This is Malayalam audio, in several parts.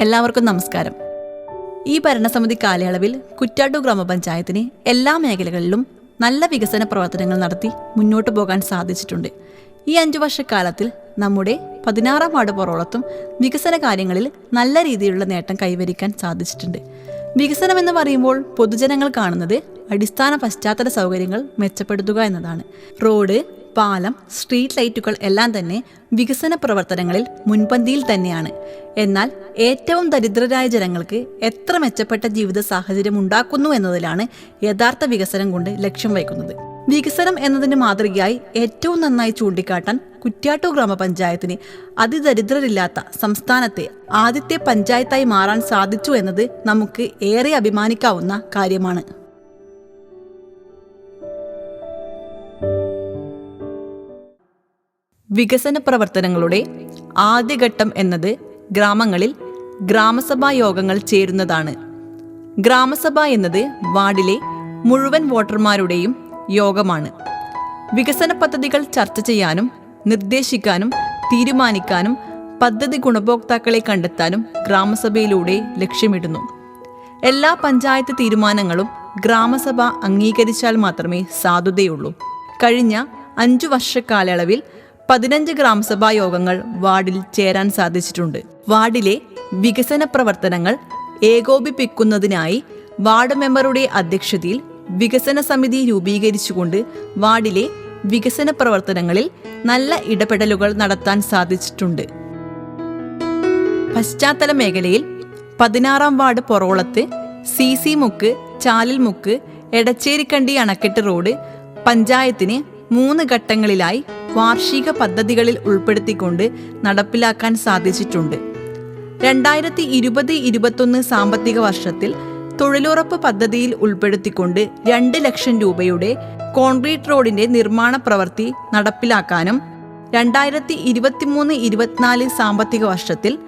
എല്ലാവർക്കും നമസ്കാരം. ഈ ഭരണസമിതി കാലയളവിൽ കുറ്റാട്ടു ഗ്രാമപഞ്ചായത്തിന് എല്ലാ മേഖലകളിലും നല്ല വികസന പ്രവർത്തനങ്ങൾ നടത്തി മുന്നോട്ട് പോകാൻ സാധിച്ചിട്ടുണ്ട്. ഈ അഞ്ചു വർഷക്കാലത്തിൽ നമ്മുടെ പതിനാറാം വാർഡ് പുറോളത്തും വികസന കാര്യങ്ങളിൽ നല്ല രീതിയിലുള്ള നേട്ടം കൈവരിക്കാൻ സാധിച്ചിട്ടുണ്ട്. വികസനം എന്ന് പറയുമ്പോൾ പൊതുജനങ്ങൾ കാണുന്നത് അടിസ്ഥാന പശ്ചാത്തല സൗകര്യങ്ങൾ മെച്ചപ്പെടുത്തുക എന്നതാണ്. റോഡ് പാലം സ്ട്രീറ്റ് ലൈറ്റുകൾ എല്ലാം തന്നെ വികസന പ്രവർത്തനങ്ങളിൽ മുൻപന്തിയിൽ തന്നെയാണ്. എന്നാൽ ഏറ്റവും ദരിദ്രരായ ജനങ്ങൾക്ക് എത്ര മെച്ചപ്പെട്ട ജീവിത സാഹചര്യം ഉണ്ടാക്കുന്നു എന്നതിലാണ് യഥാർത്ഥ വികസനം കൊണ്ട് ലക്ഷ്യം വയ്ക്കുന്നത്. വികസനം എന്നതിന് മാതൃകയായി ഏറ്റവും നന്നായി ചൂണ്ടിക്കാട്ടാൻ കുറ്റ്യാട്ടൂർ ഗ്രാമപഞ്ചായത്തിന് അതിദരിദ്രരില്ലാത്ത സംസ്ഥാനത്തെ ആദ്യത്തെ പഞ്ചായത്തായി മാറാൻ സാധിച്ചു എന്നത് നമുക്ക് ഏറെ അഭിമാനിക്കാവുന്ന കാര്യമാണ്. വികസന പ്രവർത്തനങ്ങളുടെ ആദ്യഘട്ടം എന്നത് ഗ്രാമങ്ങളിൽ ഗ്രാമസഭാ യോഗങ്ങൾ ചേരുന്നതാണ്. ഗ്രാമസഭ എന്നത് വാർഡിലെ മുഴുവൻ വോട്ടർമാരുടെയും യോഗമാണ്. വികസന പദ്ധതികൾ ചർച്ച ചെയ്യാനും നിർദ്ദേശിക്കാനും തീരുമാനിക്കാനും പദ്ധതി ഗുണഭോക്താക്കളെ കണ്ടെത്താനും ഗ്രാമസഭയിലൂടെ ലക്ഷ്യമിടുന്നു. എല്ലാ പഞ്ചായത്ത് തീരുമാനങ്ങളും ഗ്രാമസഭ അംഗീകരിച്ചാൽ മാത്രമേ സാധുതയുള്ളൂ. കഴിഞ്ഞ അഞ്ചു വർഷക്കാലയളവിൽ പതിനഞ്ച് ഗ്രാമസഭാ യോഗങ്ങൾ വാർഡിൽ ചേരാൻ സാധിച്ചിട്ടുണ്ട്. വാർഡിലെ വികസന പ്രവർത്തനങ്ങൾ ഏകോപിപ്പിക്കുന്നതിനായി വാർഡ് മെമ്പറുടെ അധ്യക്ഷതയിൽ വികസന സമിതി രൂപീകരിച്ചുകൊണ്ട് വാർഡിലെ വികസന പ്രവർത്തനങ്ങളിൽ നല്ല ഇടപെടലുകൾ നടത്താൻ സാധിച്ചിട്ടുണ്ട്. പശ്ചാത്തല മേഖലയിൽ പതിനാറാം വാർഡ് പൊറോളത്ത് സി സി മുക്ക് ചാലിൽ മുക്ക് എടച്ചേരിക്കണ്ടി അണക്കെട്ട് റോഡ് പഞ്ചായത്തിന് മൂന്ന് ഘട്ടങ്ങളിലായി വാർഷിക പദ്ധതികളിൽ ഉൾപ്പെടുത്തിക്കൊണ്ട് നടപ്പിലാക്കാൻ സാധിച്ചിട്ടുണ്ട്. രണ്ടായിരത്തി ഇരുപത് ഇരുപത്തൊന്ന് സാമ്പത്തിക വർഷത്തിൽ തൊഴിലുറപ്പ് പദ്ധതിയിൽ ഉൾപ്പെടുത്തിക്കൊണ്ട് രണ്ട് ലക്ഷം രൂപയുടെ കോൺക്രീറ്റ് റോഡിന്റെ നിർമ്മാണ പ്രവൃത്തി നടപ്പിലാക്കാനും രണ്ടായിരത്തി ഇരുപത്തിമൂന്ന് ഇരുപത്തിനാല് സാമ്പത്തിക വർഷത്തിൽ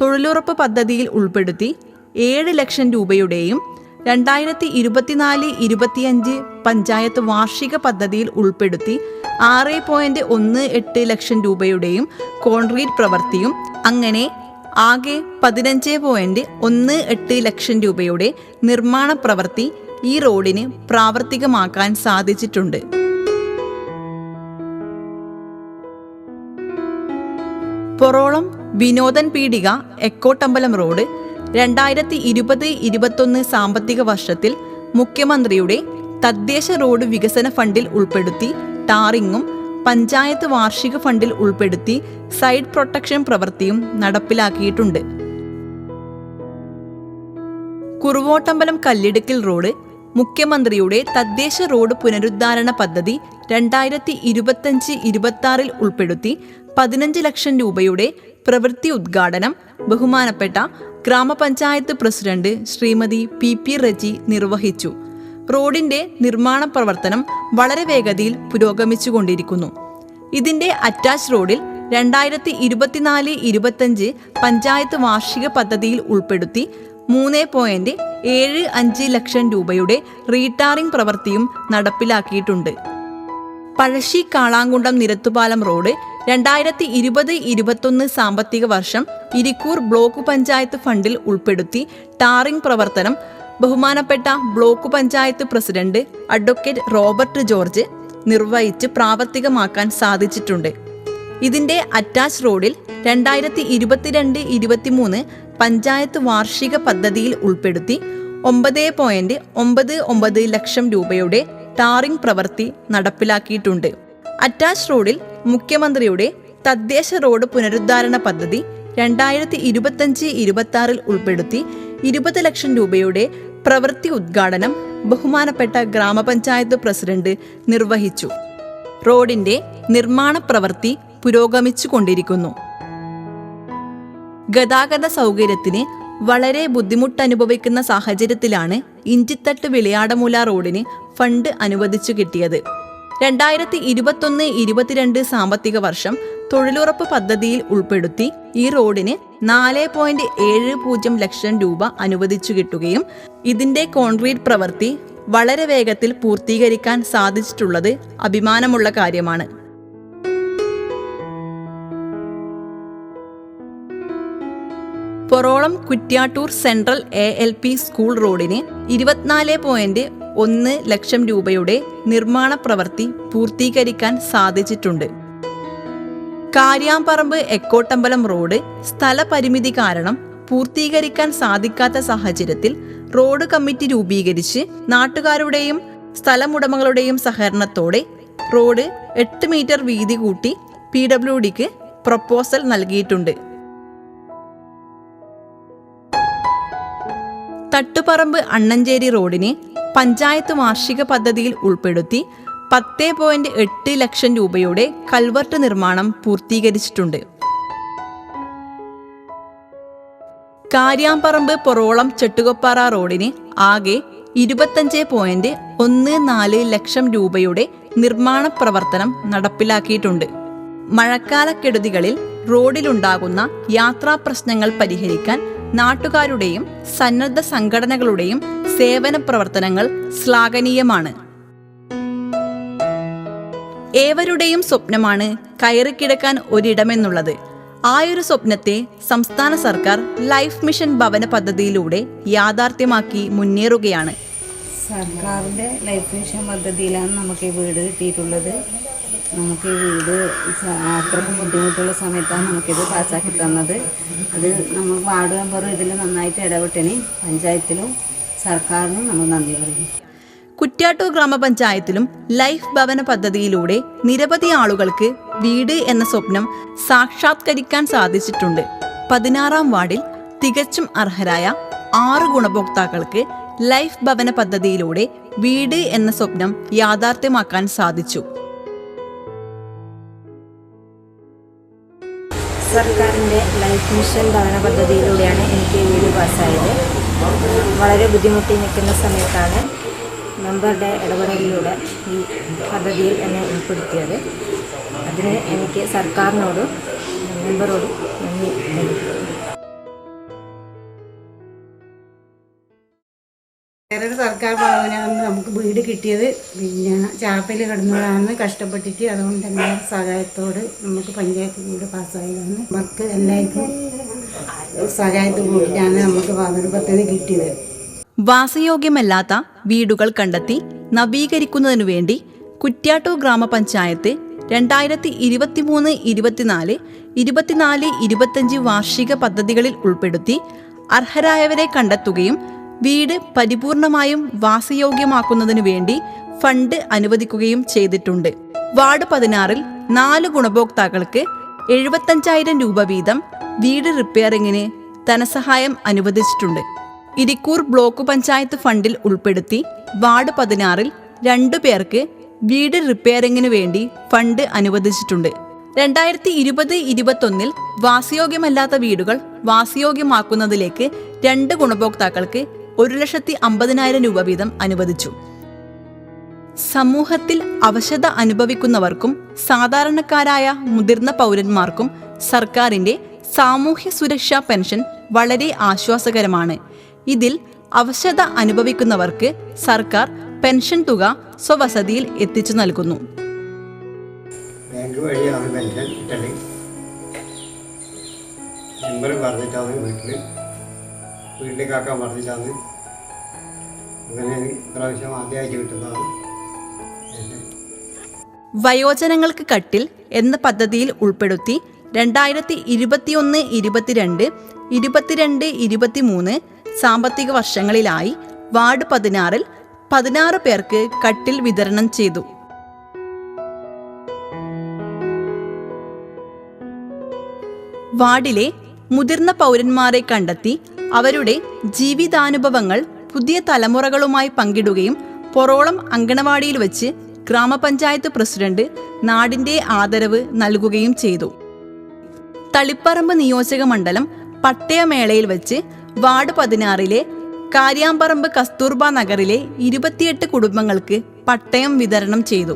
തൊഴിലുറപ്പ് പദ്ധതിയിൽ ഉൾപ്പെടുത്തി ഏഴ് ലക്ഷം രൂപയുടെയും രണ്ടായിരത്തി ഇരുപത്തിനാല് ഇരുപത്തിയഞ്ച് പഞ്ചായത്ത് വാർഷിക പദ്ധതിയിൽ ഉൾപ്പെടുത്തി ആറ് പോയിന്റ് ഒന്ന് എട്ട് ലക്ഷം രൂപയുടെയും കോൺക്രീറ്റ് പ്രവൃത്തിയും അങ്ങനെ ആകെ പതിനഞ്ച് പോയിന്റ് ഒന്ന് എട്ട് ലക്ഷം രൂപയുടെ നിർമ്മാണ പ്രവൃത്തി ഈ റോഡിന് പ്രാവർത്തികമാക്കാൻ സാധിച്ചിട്ടുണ്ട്. പൊറോളം വിനോദൻ പീടിക എക്കോട്ടമ്പലം റോഡ് രണ്ടായിരത്തി ഇരുപത് ഇരുപത്തൊന്ന് സാമ്പത്തിക വർഷത്തിൽ മുഖ്യമന്ത്രിയുടെ തദ്ദേശ റോഡ് വികസന ഫണ്ടിൽ ഉൾപ്പെടുത്തി ടാറിങ്ങും പഞ്ചായത്ത് വാർഷിക ഫണ്ടിൽ ഉൾപ്പെടുത്തി സൈഡ് പ്രൊട്ടക്ഷൻ പ്രവൃത്തിയും നടപ്പിലാക്കിയിട്ടുണ്ട്. കുറുവോട്ടമ്പലം കല്ലിടുക്കിൽ റോഡ് മുഖ്യമന്ത്രിയുടെ തദ്ദേശ റോഡ് പുനരുദ്ധാരണ പദ്ധതി രണ്ടായിരത്തി ഇരുപത്തഞ്ച് ഇരുപത്തി ഉൾപ്പെടുത്തി പതിനഞ്ച് ലക്ഷം രൂപയുടെ പ്രവൃത്തി ഉദ്ഘാടനം ബഹുമാനപ്പെട്ട ഗ്രാമപഞ്ചായത്ത് president Shrimati P P Reji നിർവഹിച്ചു. റോഡിന്റെ നിർമ്മാണ പ്രവർത്തനം വളരെ വേഗതയിൽ പുരോഗമിച്ചുകൊണ്ടിരിക്കുന്നു. ഇതിന്റെ അറ്റാച്ച് റോഡിൽ രണ്ടായിരത്തി ഇരുപത്തിനാല് ഇരുപത്തഞ്ച് പഞ്ചായത്ത് വാർഷിക പദ്ധതിയിൽ ഉൾപ്പെടുത്തി മൂന്ന് പോയിന്റ് ഏഴ് അഞ്ച് ലക്ഷം രൂപയുടെ റീടാറിംഗ് പ്രവൃത്തിയും നടപ്പിലാക്കിയിട്ടുണ്ട്. പഴശ്ശി കാളാങ്കുണ്ടം നിരത്തുപാലം റോഡ് രണ്ടായിരത്തി ഇരുപത് ഇരുപത്തൊന്ന് സാമ്പത്തിക വർഷം ഇരിക്കൂർ ബ്ലോക്ക് പഞ്ചായത്ത് ഫണ്ടിൽ ഉൾപ്പെടുത്തി ടാറിംഗ് പ്രവർത്തനം ബഹുമാനപ്പെട്ട block panchayat president advocate Robert George നിർവഹിച്ച് പ്രാവർത്തികമാക്കാൻ സാധിച്ചിട്ടുണ്ട്. ഇതിന്റെ അറ്റാച്ച് റോഡിൽ രണ്ടായിരത്തി ഇരുപത്തിരണ്ട് ഇരുപത്തിമൂന്ന് പഞ്ചായത്ത് വാർഷിക പദ്ധതിയിൽ ഉൾപ്പെടുത്തി ഒമ്പത് പോയിന്റ് ഒമ്പത് ഒമ്പത് ലക്ഷം രൂപയുടെ ടാറിംഗ് പ്രവൃത്തി നടപ്പിലാക്കിയിട്ടുണ്ട്. അറ്റാച്ച് റോഡിൽ മുഖ്യമന്ത്രിയുടെ തദ്ദേശ റോഡ് പുനരുദ്ധാരണ പദ്ധതി രണ്ടായിരത്തി ഇരുപത്തഞ്ച് ഇരുപത്തി ഉൾപ്പെടുത്തി ഇരുപത് ലക്ഷം രൂപയുടെ പ്രവൃത്തി ഉദ്ഘാടനം ബഹുമാനപ്പെട്ട ഗ്രാമപഞ്ചായത്ത് പ്രസിഡന്റ് നിർവഹിച്ചു. റോഡിന്റെ നിർമ്മാണ പ്രവൃത്തി പുരോഗമിച്ചുകൊണ്ടിരിക്കുന്നു. ഗതാഗത സൗകര്യത്തിന് വളരെ ബുദ്ധിമുട്ടനുഭവിക്കുന്ന സാഹചര്യത്തിലാണ് ഇഞ്ചിത്തട്ട് വിളയാടമൂല റോഡിന് ഫണ്ട് അനുവദിച്ചു കിട്ടിയത്. രണ്ടായിരത്തി ഇരുപത്തൊന്ന് ഇരുപത്തിരണ്ട് സാമ്പത്തിക വർഷം തൊഴിലുറപ്പ് പദ്ധതിയിൽ ഉൾപ്പെടുത്തി ഈ റോഡിന് നാല് പോയിന്റ് ഏഴ് പൂജ്യം ലക്ഷം രൂപ അനുവദിച്ചു കിട്ടുകയും ഇതിന്റെ കോൺക്രീറ്റ് പ്രവൃത്തി വളരെ വേഗത്തിൽ പൂർത്തീകരിക്കാൻ സാധിച്ചിട്ടുള്ളത് അഭിമാനമുള്ള കാര്യമാണ്. Porolam Kuttiattoor central A L P school റോഡിന് ഇരുപത്തിനാല് പോയിന്റ് ഒന്ന് ലക്ഷം രൂപയുടെ നിർമ്മാണ പ്രവൃത്തി പൂർത്തീകരിക്കാൻ സാധിച്ചിട്ടുണ്ട്. കാര്യാമ്പറമ്പ് എക്കോട്ടമ്പലം റോഡ് സ്ഥലപരിമിതി കാരണം പൂർത്തീകരിക്കാൻ സാധിക്കാത്ത സാഹചര്യത്തിൽ റോഡ് കമ്മിറ്റി രൂപീകരിച്ച് നാട്ടുകാരുടെയും സ്ഥലമുടമകളുടെയും സഹകരണത്തോടെ റോഡ് എട്ട് മീറ്റർ വീതി കൂട്ടി പി ഡബ്ല്യു ഡിക്ക് പ്രപ്പോസൽ നൽകിയിട്ടുണ്ട്. തട്ടുപറമ്പ് അണ്ണഞ്ചേരി റോഡിന് പഞ്ചായത്ത് വാർഷിക പദ്ധതിയിൽ ഉൾപ്പെടുത്തി പത്ത് പോയിന്റ് എട്ട് ലക്ഷം രൂപയുടെ കൽവർട്ട് നിർമ്മാണം പൂർത്തീകരിച്ചിട്ടുണ്ട്. കാര്യാമ്പറമ്പ് പൊറോളം ചെട്ടുകൊപ്പാറ റോഡിന് ആകെ ഇരുപത്തഞ്ച് പോയിന്റ് ഒന്ന് നാല് ലക്ഷം രൂപയുടെ നിർമ്മാണ പ്രവർത്തനം നടപ്പിലാക്കിയിട്ടുണ്ട്. മഴക്കാലക്കെടുതികളിൽ റോഡിലുണ്ടാകുന്ന യാത്രാ പ്രശ്നങ്ങൾ പരിഹരിക്കാൻ നാട്ടുകാരുടെയും സന്നദ്ധ സംഘടനകളുടെയും സേവന പ്രവർത്തനങ്ങൾ ശ്ലാഘനീയമാണ്. ഏവരുടെയും സ്വപ്നമാണ് കയറിക്കിടക്കാൻ ഒരിടമെന്നുള്ളത്. ആയൊരു സ്വപ്നത്തെ സംസ്ഥാന സർക്കാർ ലൈഫ് മിഷൻ ഭവന പദ്ധതിയിലൂടെ യാഥാർത്ഥ്യമാക്കി മുന്നേറുകയാണ്. സർക്കാരിന്റെ ലൈഫ് മിഷൻ പദ്ധതിയിലാണ് നമുക്ക് ഈ വീട് കിട്ടിയിട്ടുള്ളത്. നമുക്ക് ഈ വീട് അത്രയ്ക്ക് ബുദ്ധിമുട്ടുള്ള സമയത്താണ് നമുക്കിത് പാസ്സാക്കി തന്നത്. അത് നമ്മൾ വാർഡ് മെമ്പറും ഇതിൽ നന്നായിട്ട് ഇടപെട്ടിന് പഞ്ചായത്തിലും സർക്കാരിനും നമ്മൾ നന്ദി പറയുന്നു. കുറ്റ്യാട്ടൂർ ഗ്രാമപഞ്ചായത്തിലും ലൈഫ് ഭവന പദ്ധതിയിലൂടെ നിരവധി ആളുകൾക്ക് വീട് എന്ന സ്വപ്നം സാക്ഷാത്കരിക്കാൻ സാധിച്ചിട്ടുണ്ട്. പതിനാറാം വാർഡിൽ തികച്ചും അർഹരായ ആറ് ഗുണഭോക്താക്കൾക്ക് ലൈഫ് ഭവന പദ്ധതിയിലൂടെ വീട് എന്ന സ്വപ്നം യാഥാർത്ഥ്യമാക്കാൻ സാധിച്ചു. സർക്കാരിന്റെ ലൈഫ് മിഷൻ ഭവന പദ്ധതിയിലൂടെയാണ് എനിക്ക് വീട് പാസ്സായത്. വളരെ ബുദ്ധിമുട്ടി നിൽക്കുന്ന സമയത്താണ് മെമ്പറുടെ ഇടപെടലിലൂടെ ഈ പദ്ധതിയിൽ എന്നെ ഉൾപ്പെടുത്തിയത്. അതിന് എനിക്ക് സർക്കാരിനോടും മെമ്പറോടും നന്ദി. വേറൊരു സർക്കാർ ഭവനാണ് നമുക്ക് വീട് കിട്ടിയത്. പിന്നെ ചാപ്പയിൽ കിടന്നതാണ് കഷ്ടപ്പെട്ടിട്ട് അതുകൊണ്ട് തന്നെ സഹായത്തോട് നമുക്ക് പഞ്ചായത്ത് വീട് പാസ്സായതാണ്. നമുക്ക് എല്ലാവർക്കും സഹായത്ത് കൂടിയിട്ടാണ് നമുക്ക് പദ്ധതി കിട്ടിയത്. വാസയോഗ്യമല്ലാത്ത വീടുകൾ കണ്ടെത്തി നവീകരിക്കുന്നതിനു വേണ്ടി കുറ്റ്യാട്ടൂർ ഗ്രാമപഞ്ചായത്ത് രണ്ടായിരത്തി ഇരുപത്തിമൂന്ന് ഇരുപത്തിനാല് ഇരുപത്തിനാല് ഇരുപത്തഞ്ച് വാർഷിക പദ്ധതികളിൽ ഉൾപ്പെടുത്തി അർഹരായവരെ കണ്ടെത്തുകയും വീട് പരിപൂർണമായും വാസയോഗ്യമാക്കുന്നതിനു വേണ്ടി ഫണ്ട് അനുവദിക്കുകയും ചെയ്തിട്ടുണ്ട്. വാർഡ് പതിനാറിൽ നാല് ഗുണഭോക്താക്കൾക്ക് എഴുപത്തഞ്ചായിരം രൂപ വീതം വീട് റിപ്പയറിങ്ങിന് ധനസഹായം അനുവദിച്ചിട്ടുണ്ട്. ഇരിക്കൂർ ബ്ലോക്ക് പഞ്ചായത്ത് ഫണ്ടിൽ ഉൾപ്പെടുത്തി വാർഡ് പതിനാറിൽ രണ്ടു പേർക്ക് വീട് റിപ്പയറിങ്ങിന് വേണ്ടി ഫണ്ട് അനുവദിച്ചിട്ടുണ്ട്. രണ്ടായിരത്തി ഇരുപത് ഇരുപത്തൊന്നിൽ വാസയോഗ്യമല്ലാത്ത വീടുകൾ വാസയോഗ്യമാക്കുന്നതിലേക്ക് രണ്ട് ഗുണഭോക്താക്കൾക്ക് ഒരു ലക്ഷത്തി അമ്പതിനായിരം രൂപ വീതം അനുവദിച്ചു. സമൂഹത്തിൽ അവശത അനുഭവിക്കുന്നവർക്കും സാധാരണക്കാരായ മുതിർന്ന പൗരന്മാർക്കും സർക്കാരിന്റെ സാമൂഹ്യ സുരക്ഷാ പെൻഷൻ വളരെ ആശ്വാസകരമാണ്. ഇതിൽ അവശത അനുഭവിക്കുന്നവർക്ക് സർക്കാർ പെൻഷൻ തുക സ്വവസതിയിൽ എത്തിച്ചു നൽകുന്നു. ബാങ്ക് വഴിയാണ് വീട്ടിൽ വീട്ടിലേക്കാക്കാൻ പറഞ്ഞിട്ടാണ് അങ്ങനെ ഇപ്രാവശ്യം ആദ്യമായിട്ട് കിട്ടുന്നതാണ്. വയോജനങ്ങൾക്ക് കട്ടിൽ എന്ന പദ്ധതിയിൽ ഉൾപ്പെടുത്തി രണ്ടായിരത്തി ഇരുപത്തിയൊന്ന് ഇരുപത്തിരണ്ട് ഇരുപത്തിരണ്ട് ഇരുപത്തിമൂന്ന് സാമ്പത്തിക വർഷങ്ങളിലായി വാർഡ് പതിനാറിൽ പതിനാറ് പേർക്ക് കട്ടിൽ വിതരണം ചെയ്തു. വാർഡിലെ മുതിർന്ന പൗരന്മാരെ കണ്ടെത്തി അവരുടെ ജീവിതാനുഭവങ്ങൾ പുതിയ തലമുറകളുമായി പങ്കിടുകയും പൊറോളം അങ്കണവാടിയിൽ വെച്ച് ഗ്രാമപഞ്ചായത്ത് പ്രസിഡന്റ് നാടിന്റെ ആദരവ് നൽകുകയും ചെയ്തു. തളിപ്പറമ്പ് നിയോജക മണ്ഡലം പട്ടയമേളയിൽ വെച്ച് വാർഡ് പതിനാറിലെ കാര്യാമ്പറമ്പ് കസ്തൂർബ നഗറിലെ ഇരുപത്തിയെട്ട് കുടുംബങ്ങൾക്ക് പട്ടയം വിതരണം ചെയ്തു.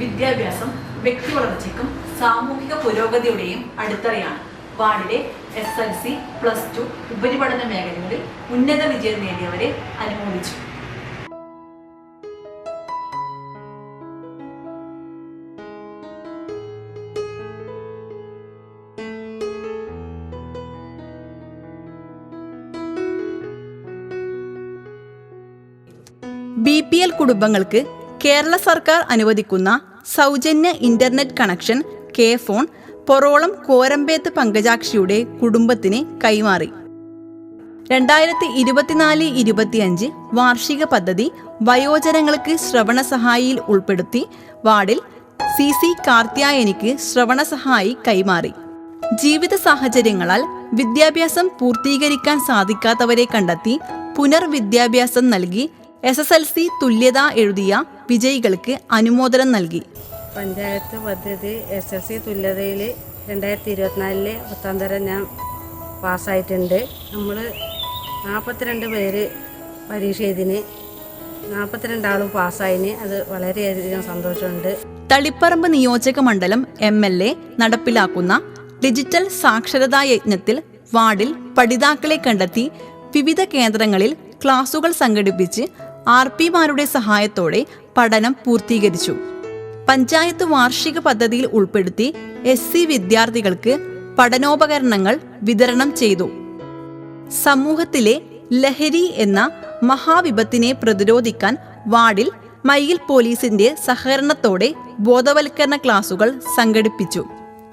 വിദ്യാഭ്യാസം വ്യക്തി വളർച്ചയ്ക്കും സാമൂഹിക പുരോഗതിയുടെയും അടിത്തറയാണ് വാർഡിലെ S L C plus two ഉപരിപഠന മേഖലകളിൽ ഉന്നത വിജയം നേടിയവരെ അനുമോദിച്ചു. ബി പി എൽ കുടുംബങ്ങൾക്ക് കേരള സർക്കാർ അനുവദിക്കുന്ന സൗജന്യ internet connection K phone Porolam Korambeth പങ്കജാക്ഷിയുടെ കുടുംബത്തിന് കൈമാറി. രണ്ടായിരത്തി ഇരുപത്തിനാല് ഇരുപത്തിയഞ്ച് വാർഷിക പദ്ധതി വയോജനങ്ങൾക്ക് ശ്രവണ സഹായിയിൽ ഉൾപ്പെടുത്തി വാർഡിൽ സി സി കാർത്യായനിക്ക് ശ്രവണ സഹായി കൈമാറി. ജീവിത സാഹചര്യങ്ങളാൽ വിദ്യാഭ്യാസം പൂർത്തീകരിക്കാൻ സാധിക്കാത്തവരെ കണ്ടെത്തി പുനർവിദ്യാഭ്യാസം നൽകി എസ് എസ് എൽ സി തുല്യത എഴുതിയ വിജയികൾക്ക് അനുമോദനം നൽകി. പഞ്ചായത്ത് പദ്ധതി എസ് എസ് സി തുല്യതയിൽ രണ്ടായിരത്തി ഇരുപത്തിനാലിൽ പത്താം തരം ഞാൻ പാസ്സായിട്ടുണ്ട്. നമ്മൾ നാൽപ്പത്തിരണ്ട് പേര് പരീക്ഷ എഴുതിന്. നാൽപ്പത്തിരണ്ടാളും പാസ്സായിന്. അത് വളരെയധികം സന്തോഷമുണ്ട്. തളിപ്പറമ്പ് നിയോജക മണ്ഡലം എം എൽ എ നടപ്പിലാക്കുന്ന ഡിജിറ്റൽ സാക്ഷരതാ യജ്ഞത്തിൽ വാർഡിൽ പഠിതാക്കളെ കണ്ടെത്തി വിവിധ കേന്ദ്രങ്ങളിൽ ക്ലാസുകൾ സംഘടിപ്പിച്ച് ആർ പിമാരുടെ സഹായത്തോടെ പഠനം പൂർത്തീകരിച്ചു. പഞ്ചായത്ത് വാർഷിക പദ്ധതിയിൽ ഉൾപ്പെടുത്തി എസ് സി വിദ്യാർത്ഥികൾക്ക് പഠനോപകരണങ്ങൾ വിതരണം ചെയ്തു. സമൂഹത്തിലെ ലഹരി എന്ന മഹാവിപത്തിനെ പ്രതിരോധിക്കാൻ വാർഡിൽ മയിൽ പോലീസിന്റെ സഹകരണത്തോടെ ബോധവൽക്കരണ ക്ലാസുകൾ സംഘടിപ്പിച്ചു.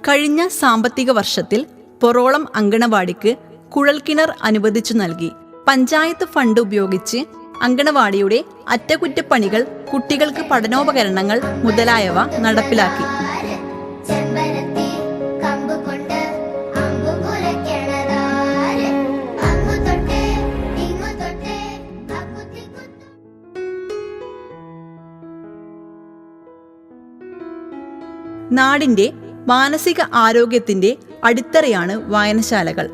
കഴിഞ്ഞ സാമ്പത്തിക വർഷത്തിൽ പൊറോളം അങ്കണവാടിക്ക് കുഴൽക്കിണർ അനുവദിച്ചു നൽകി. പഞ്ചായത്ത് ഫണ്ട് ഉപയോഗിച്ച് അങ്കണവാടിയുടെ അറ്റകുറ്റപ്പണികൾ കുട്ടികൾക്ക് പഠനോപകരണങ്ങൾ മുതലായവ നടപ്പിലാക്കി. നാടിന്റെ മാനസിക ആരോഗ്യത്തിന്റെ അടിത്തറയാണ് വായനശാലകൾ.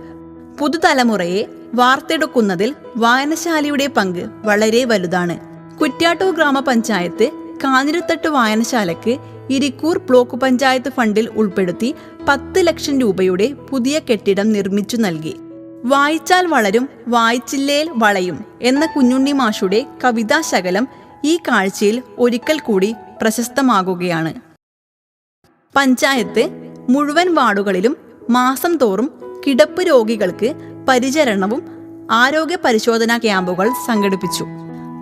പുതുതലമുറയെ വാർത്തെടുക്കുന്നതിൽ വായനശാലയുടെ പങ്ക് വളരെ വലുതാണ്. കുറ്റ്യാട്ടൂർ ഗ്രാമപഞ്ചായത്ത് കാഞ്ഞിരത്തട്ട് വായനശാലയ്ക്ക് ഇരിക്കൂർ ബ്ലോക്ക് പഞ്ചായത്ത് ഫണ്ടിൽ ഉൾപ്പെടുത്തി പത്ത് ലക്ഷം രൂപയുടെ പുതിയ കെട്ടിടം നിർമ്മിച്ചു നൽകി. വായിച്ചാൽ വളരും വായിച്ചില്ലേൽ വളയും എന്ന കുഞ്ഞുണ്ണി മാഷുടെ കവിതാശകലം ഈ കാഴ്ചയിൽ ഒരിക്കൽ കൂടി പ്രശസ്തമാകുകയാണ്. പഞ്ചായത്ത് മുഴുവൻ വാർഡുകളിലും മാസം തോറും കിടപ്പ് രോഗികൾക്ക് പരിചരണവും ആരോഗ്യ പരിശോധനാ ക്യാമ്പുകൾ സംഘടിപ്പിച്ചു.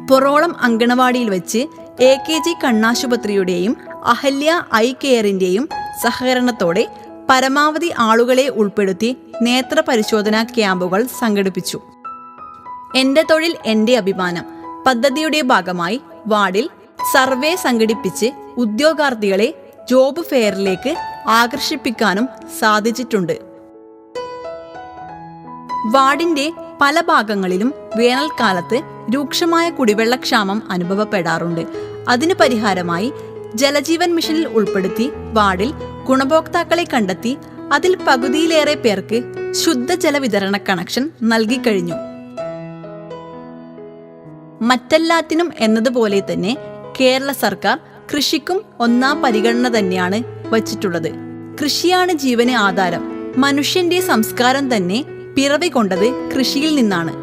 പൊറോളം അങ്കണവാടിയിൽ വെച്ച് എ കെ ജി കണ്ണാശുപത്രിയുടെയും അഹല്യ ഐ കെയറിന്റെയും സഹകരണത്തോടെ പരമാവധി ആളുകളെ ഉൾപ്പെടുത്തി നേത്ര പരിശോധനാ ക്യാമ്പുകൾ സംഘടിപ്പിച്ചു. എന്റെ തൊഴിൽ എന്റെ അഭിമാനം. പദ്ധതിയുടെ ഭാഗമായി വാർഡിൽ സർവേ സംഘടിപ്പിച്ച് ഉദ്യോഗാർത്ഥികളെ ജോബ് ഫെയറിലേക്ക് ആകർഷിപ്പിക്കാനും സാധിച്ചിട്ടുണ്ട്. വാർഡിന്റെ പല ഭാഗങ്ങളിലും വേനൽക്കാലത്ത് രൂക്ഷമായ കുടിവെള്ളക്ഷാമം അനുഭവപ്പെടാറുണ്ട്. അതിന് പരിഹാരമായി ജലജീവൻ മിഷനിൽ ഉൾപ്പെടുത്തി വാർഡിൽ ഗുണഭോക്താക്കളെ കണ്ടെത്തി അതിൽ പകുതിയിലേറെ പേർക്ക് ശുദ്ധജല വിതരണ കണക്ഷൻ നൽകിക്കഴിഞ്ഞു മറ്റെല്ലാത്തിനും എന്നതുപോലെ തന്നെ കേരള സർക്കാർ കൃഷിക്കും ഒന്നാം പരിഗണന തന്നെയാണ് വച്ചിട്ടുള്ളത്. കൃഷിയാണ് ജീവന് ആധാരം. മനുഷ്യന്റെ സംസ്കാരം തന്നെ പിറവി കൊണ്ടത് കൃഷിയിൽ നിന്നാണ്.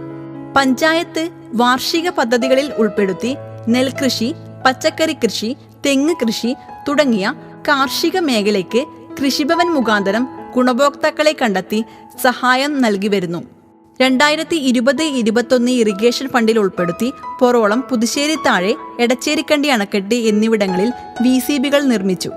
പഞ്ചായത്ത് വാർഷിക പദ്ധതികളിൽ ഉൾപ്പെടുത്തി നെൽകൃഷി പച്ചക്കറി കൃഷി തെങ്ങ് കൃഷി തുടങ്ങിയ കാർഷിക മേഖലയ്ക്ക് കൃഷിഭവൻ മുഖാന്തരം ഗുണഭോക്താക്കളെ കണ്ടെത്തി സഹായം നൽകി വരുന്നു. രണ്ടായിരത്തി ഇരുപത് ഇരുപത്തൊന്ന് ഇറിഗേഷൻ ഫണ്ടിൽ ഉൾപ്പെടുത്തി പൊറോളം പുതുശ്ശേരി താഴെ എടച്ചേരിക്കണ്ടി അണക്കെട്ട് എന്നിവിടങ്ങളിൽ വി സി ബികൾ നിർമ്മിച്ചു.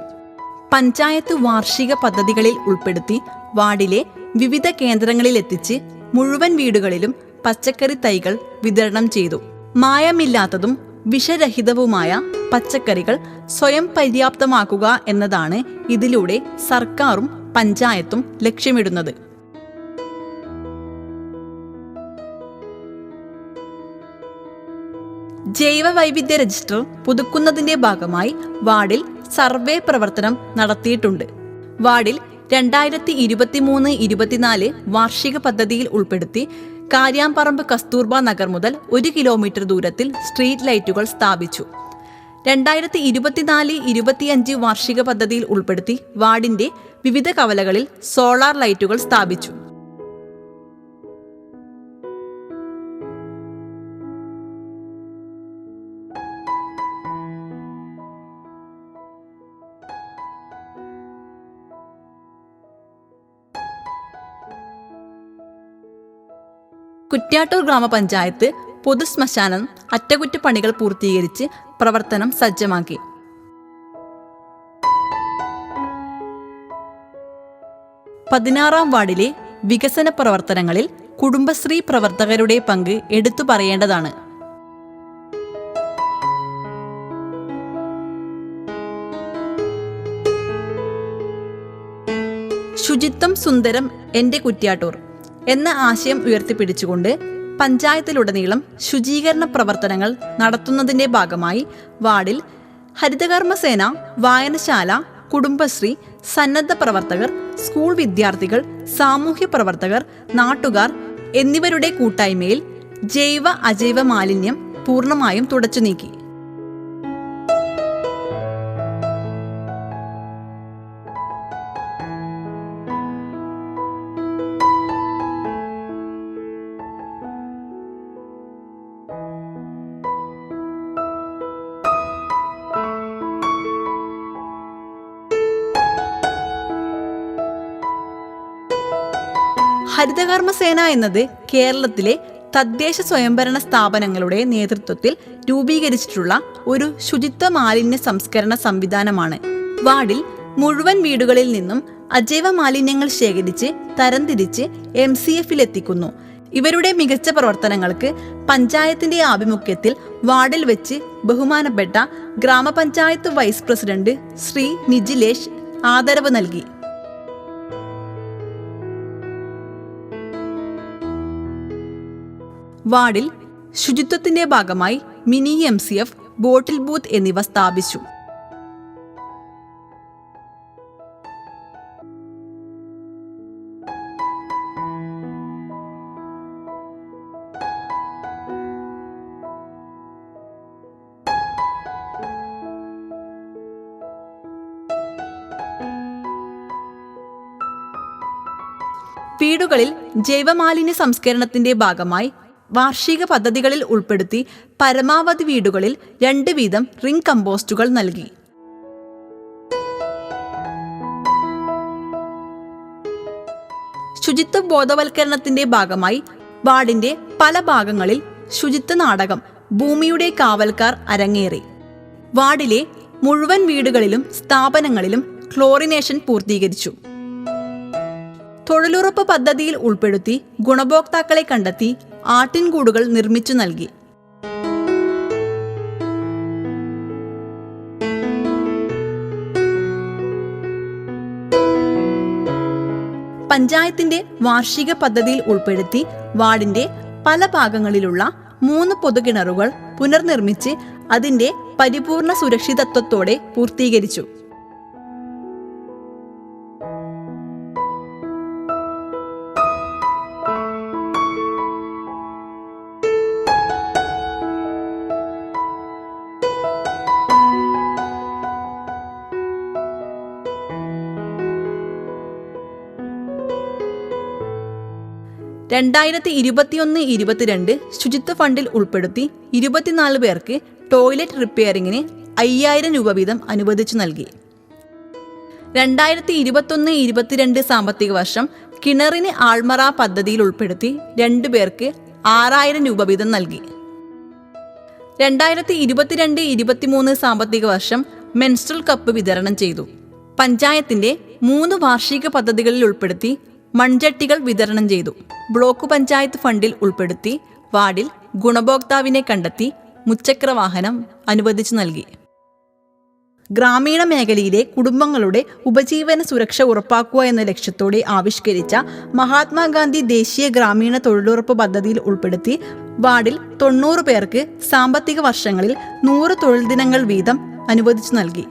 പഞ്ചായത്ത് വാർഷിക പദ്ധതികളിൽ ഉൾപ്പെടുത്തി വാർഡിലെ വിവിധ കേന്ദ്രങ്ങളിൽ എത്തിച്ച് മുഴുവൻ വീടുകളിലും പച്ചക്കറി തൈകൾ വിതരണം ചെയ്തു. മായമില്ലാത്തതും വിഷരഹിതവുമായ പച്ചക്കറികൾ സ്വയം പര്യാപ്തമാക്കുക എന്നതാണ് ഇതിലൂടെ സർക്കാരും പഞ്ചായത്തും ലക്ഷ്യമിടുന്നത്. ജൈവ വൈവിധ്യ രജിസ്റ്റർ പുതുക്കുന്നതിന്റെ ഭാഗമായി വാർഡിൽ സർവേ പ്രവർത്തനം നടത്തിയിട്ടുണ്ട്. വാർഡിൽ രണ്ടായിരത്തി ഇരുപത്തിമൂന്ന് ഇരുപത്തിനാല് വാർഷിക പദ്ധതിയിൽ ഉൾപ്പെടുത്തി കാര്യാമ്പറമ്പ് കസ്തൂർബ നഗർ മുതൽ ഒരു കിലോമീറ്റർ ദൂരത്തിൽ സ്ട്രീറ്റ് ലൈറ്റുകൾ സ്ഥാപിച്ചു. രണ്ടായിരത്തി ഇരുപത്തിനാല് ഇരുപത്തിയഞ്ച് വാർഷിക പദ്ധതിയിൽ ഉൾപ്പെടുത്തി വാർഡിന്റെ വിവിധ കവലകളിൽ സോളാർ ലൈറ്റുകൾ സ്ഥാപിച്ചു. കുറ്റ്യാട്ടൂർ ഗ്രാമപഞ്ചായത്ത് പൊതുശ്മശാനം അറ്റകുറ്റപ്പണികൾ പൂർത്തീകരിച്ച് പ്രവർത്തനം സജ്ജമാക്കി. പതിനാറാം വാർഡിലെ വികസന പ്രവർത്തനങ്ങളിൽ കുടുംബശ്രീ പ്രവർത്തകരുടെ പങ്ക് എടുത്തു പറയേണ്ടതാണ്. ശുചിത്വം സുന്ദരം എന്റെ കുറ്റ്യാട്ടൂർ. എന്ന ആശയം ഉയർത്തിപ്പിടിച്ചുകൊണ്ട് പഞ്ചായത്തിലുടനീളം ശുചീകരണ പ്രവർത്തനങ്ങൾ നടത്തുന്നതിന്റെ ഭാഗമായി വാർഡിൽ ഹരിതകർമ്മസേന വായനശാല കുടുംബശ്രീ സന്നദ്ധ പ്രവർത്തകർ സ്കൂൾ വിദ്യാർത്ഥികൾ സാമൂഹ്യ പ്രവർത്തകർ നാട്ടുകാർ എന്നിവരുടെ കൂട്ടായ്മയിൽ ജൈവ അജൈവ മാലിന്യം പൂർണമായും തുടച്ചു നീക്കി. ഹരിതകർമ്മസേന എന്നത് കേരളത്തിലെ തദ്ദേശ സ്വയംഭരണ സ്ഥാപനങ്ങളുടെ നേതൃത്വത്തിൽ രൂപീകരിച്ചിട്ടുള്ള ഒരു ശുചിത്വ മാലിന്യ സംസ്കരണ സംവിധാനമാണ്. വാർഡിൽ മുഴുവൻ വീടുകളിൽ നിന്നും അജൈവ മാലിന്യങ്ങൾ ശേഖരിച്ച് തരംതിരിച്ച് എം സി എഫിൽ എത്തിക്കുന്നു ഇവരുടെ മികച്ച പ്രവർത്തനങ്ങൾക്ക് പഞ്ചായത്തിന്റെ ആഭിമുഖ്യത്തിൽ വാർഡിൽ വെച്ച് ബഹുമാനപ്പെട്ട ഗ്രാമപഞ്ചായത്ത് വൈസ് പ്രസിഡന്റ് ശ്രീ നിജിലേഷ് ആദരവ് നൽകി. വാർഡിൽ ശുചിത്വത്തിന്റെ ഭാഗമായി mini M C F bottle booth എന്നിവ സ്ഥാപിച്ചു. വീടുകളിൽ ജൈവമാലിന്യ സംസ്കരണത്തിന്റെ ഭാഗമായി വാർഷിക പദ്ധതികളിൽ ഉൾപ്പെടുത്തി പരമാവധി വീടുകളിൽ രണ്ട് വീതം റിംഗ് കമ്പോസ്റ്റുകൾ നൽകി. ശുചിത്വ ബോധവൽക്കരണത്തിന്റെ ഭാഗമായി വാർഡിന്റെ പല ഭാഗങ്ങളിൽ ശുചിത്വ നാടകം ഭൂമിയുടെ കാവൽക്കാർ അരങ്ങേറി. വാർഡിലെ മുഴുവൻ വീടുകളിലും സ്ഥാപനങ്ങളിലും ക്ലോറിനേഷൻ പൂർത്തീകരിച്ചു. തൊഴിലുറപ്പ് പദ്ധതിയിൽ ഉൾപ്പെടുത്തി ഗുണഭോക്താക്കളെ കണ്ടെത്തി ആട്ടിൻകൂടുകൾ നിർമ്മിച്ചു നൽകി. പഞ്ചായത്തിന്റെ വാർഷിക പദ്ധതിയിൽ ഉൾപ്പെടുത്തി വാർഡിന്റെ പല ഭാഗങ്ങളിലുള്ള മൂന്ന് പൊതുകിണറുകൾ പുനർനിർമ്മിച്ച് അതിന്റെ പരിപൂർണ സുരക്ഷിതത്വത്തോടെ പൂർത്തീകരിച്ചു. രണ്ടായിരത്തി ഇരുപത്തിയൊന്ന് ഇരുപത്തിരണ്ട് ശുചിത്വ ഫണ്ടിൽ ഉൾപ്പെടുത്തി ഇരുപത്തിനാല് പേർക്ക് ടോയ്ലറ്റ് റിപ്പയറിങ്ങിന് അയ്യായിരം രൂപ വീതം അനുവദിച്ചു നൽകി. രണ്ടായിരത്തി ഇരുപത്തൊന്ന് ഇരുപത്തിരണ്ട് സാമ്പത്തിക വർഷം കിണറിന് ആൾമറ പദ്ധതിയിൽ ഉൾപ്പെടുത്തി രണ്ടു പേർക്ക് ആറായിരം രൂപ വീതം നൽകി. രണ്ടായിരത്തി ഇരുപത്തിരണ്ട് ഇരുപത്തിമൂന്ന് സാമ്പത്തിക വർഷം മെൻസ്ട്രൽ കപ്പ് വിതരണം ചെയ്തു. പഞ്ചായത്തിന്റെ മൂന്ന് വാർഷിക പദ്ധതികളിൽ ഉൾപ്പെടുത്തി മൺചട്ടികൾ വിതരണം ചെയ്തു. ബ്ലോക്ക് പഞ്ചായത്ത് ഫണ്ടിൽ ഉൾപ്പെടുത്തി വാർഡിൽ ഗുണഭോക്താവിനെ കണ്ടെത്തി മുച്ചക്ര വാഹനം അനുവദിച്ചു നൽകി. ഗ്രാമീണ മേഖലയിലെ കുടുംബങ്ങളുടെ ഉപജീവന സുരക്ഷ ഉറപ്പാക്കുക എന്ന ലക്ഷ്യത്തോടെ ആവിഷ്കരിച്ച മഹാത്മാഗാന്ധി ദേശീയ ഗ്രാമീണ തൊഴിലുറപ്പ് പദ്ധതിയിൽ ഉൾപ്പെടുത്തി വാർഡിൽ തൊണ്ണൂറ് പേർക്ക് സാമ്പത്തിക വർഷങ്ങളിൽ നൂറ് തൊഴിൽ ദിനങ്ങൾ വീതം അനുവദിച്ചു നൽകി.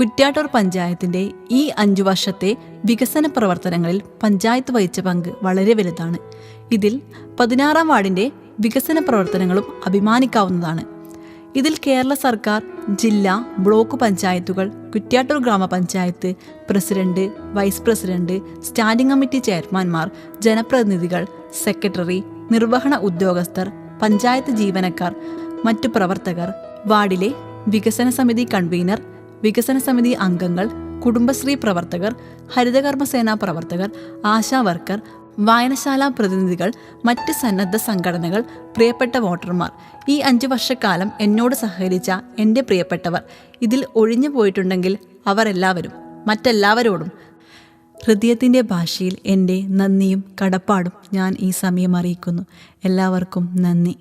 കുറ്റ്യാട്ടൂർ പഞ്ചായത്തിന്റെ ഈ അഞ്ചു വർഷത്തെ വികസന പ്രവർത്തനങ്ങളിൽ പഞ്ചായത്ത് വഹിച്ച പങ്ക് വളരെ വലുതാണ്. ഇതിൽ പതിനാറാം വാർഡിന്റെ വികസന പ്രവർത്തനങ്ങളും അഭിമാനിക്കാവുന്നതാണ്. ഇതിൽ കേരള സർക്കാർ ജില്ലാ ബ്ലോക്ക് പഞ്ചായത്തുകൾ കുറ്റ്യാട്ടൂർ ഗ്രാമപഞ്ചായത്ത് president vice president standing committee ചെയർമാൻമാർ ജനപ്രതിനിധികൾ സെക്രട്ടറി നിർവഹണ ഉദ്യോഗസ്ഥർ പഞ്ചായത്ത് ജീവനക്കാർ മറ്റു പ്രവർത്തകർ വാർഡിലെ വികസന സമിതി കൺവീനർ വികസന സമിതി അംഗങ്ങൾ കുടുംബശ്രീ പ്രവർത്തകർ ഹരിതകർമ്മസേനാ പ്രവർത്തകർ ആശാ വർക്കർ വായനശാല പ്രതിനിധികൾ മറ്റ് സന്നദ്ധ സംഘടനകൾ പ്രിയപ്പെട്ട വോട്ടർമാർ. ഈ അഞ്ചു വർഷക്കാലം എന്നോട് സഹകരിച്ച എന്റെ പ്രിയപ്പെട്ടവർ. ഇതിൽ ഒഴിഞ്ഞു പോയിട്ടുണ്ടെങ്കിൽ അവരെല്ലാവരും മറ്റെല്ലാവരോടും ഹൃദയത്തിന്റെ ഭാഷയിൽ എന്റെ നന്ദിയും കടപ്പാടും ഞാൻ ഈ സമയം അറിയിക്കുന്നു. എല്ലാവർക്കും നന്ദി.